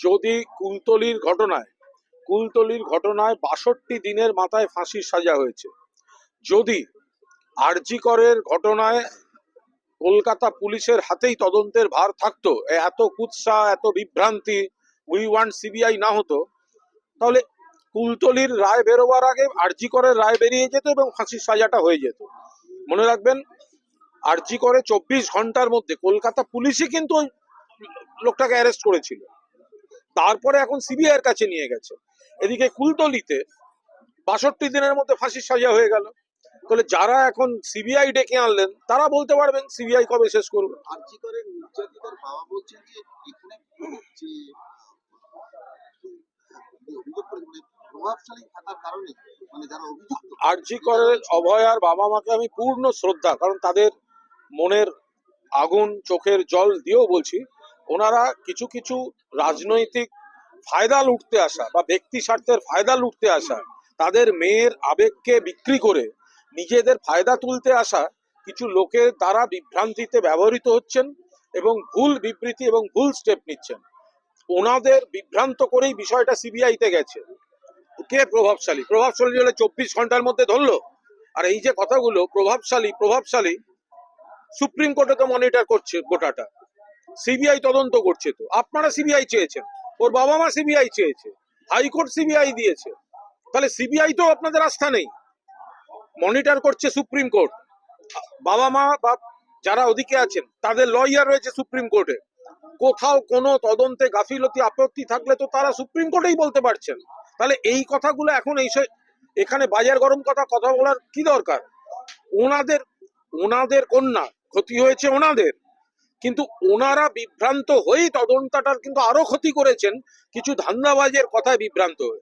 যদি কুলতলির ঘটনায় কুলতলির ঘটনায় বাষট্টি দিনের মাথায় ফাঁসির সাজা হয়েছে, যদি আরজিকরের ঘটনায় কলকাতা পুলিশের হাতেই তদন্তের ভার থাকতো এত কুৎসা, এত বিভ্রান্তি, উই ওয়ান্ট সিবিআই না হতো, তাহলে কুলতলির রায় বেরোবার আগে আরজিকরের রায় বেরিয়ে যেত এবং ফাঁসির সাজাটা হয়ে যেত। মনে রাখবেন আরজি করে চব্বিশ ঘণ্টার মধ্যে কলকাতা পুলিশই কিন্তু ওই লোকটাকে অ্যারেস্ট করেছিল। তারপরে এখন সিবিআই এর কাছে নিয়ে গেছে। এদিকে কুলতলিতে বাষট্টি দিনের মধ্যে ফাঁসির সাজা হয়ে গেল। তাহলে যারা এখন সিবিআই ডেকে আনলেন তারা বলতে পারবেন সিবিআই কবে শেষ করবে। নির্যাতিতার বাবা বলছেন যে এখানে যে উনি করে মানে অভয়ার বাবা মাকে আমি পূর্ণ শ্রদ্ধা কারণ তাদের মনের আগুন চোখের জল দিয়েও বলছি ওনারা কিছু কিছু রাজনৈতিক ফায়দা লুটতে আসা বা ব্যক্তি স্বার্থের ফায়দা লুটতে আসা, তাদের মেয়ের আবেগকে বিক্রি করে নিজেদের ফায়দা তুলতে আসা, কিছু লোকের দ্বারা বিভ্রান্তিতে ব্যবহৃত হচ্ছেন এবং ভুল বিবৃতি এবং ভুল স্টেপ নিচ্ছেন। ওনাদের বিভ্রান্ত করেই বিষয়টা সিবিআইতে গেছে। কে প্রভাবশালী? প্রভাবশালী হলে চব্বিশ ঘণ্টার মধ্যে ধরলো। আর এই যে কথাগুলো, প্রভাবশালী প্রভাবশালী, সুপ্রিম কোর্টে তো মনিটর করছে গোটাটা। সিবিআই তদন্ত করছে তো। আপনারা সিবিআই চেয়েছেন। ওর বাবা মা সিবিআই চেয়েছে। হাইকোর্ট সিবিআই দিয়েছে। তাহলে সিবিআই তো আপনাদের আস্থা নেই। মনিটর করছে সুপ্রিম কোর্ট। বাবা মা বা যারা ওদিকে আছেন, তাদের লয়ার রয়েছে সুপ্রিম কোর্টে। কোথাও কোনো তদন্তে গাফিলতি, আপত্তি থাকলে তো তারা সুপ্রিম কোর্টেই বলতে পারছেন। তাহলে এই কথাগুলো এখন এই এখানে বাজার গরম কথা কথা বলার কি দরকার? ওনাদের ওনাদের কন্যা, ক্ষতি হয়েছে ওনাদের। কিন্তু ওনারা বিভ্রান্ত হয়েই তদন্তটার কিন্তু আরও ক্ষতি করেছেন কিছু ধান্দাবাজের কথায় বিভ্রান্ত হয়ে।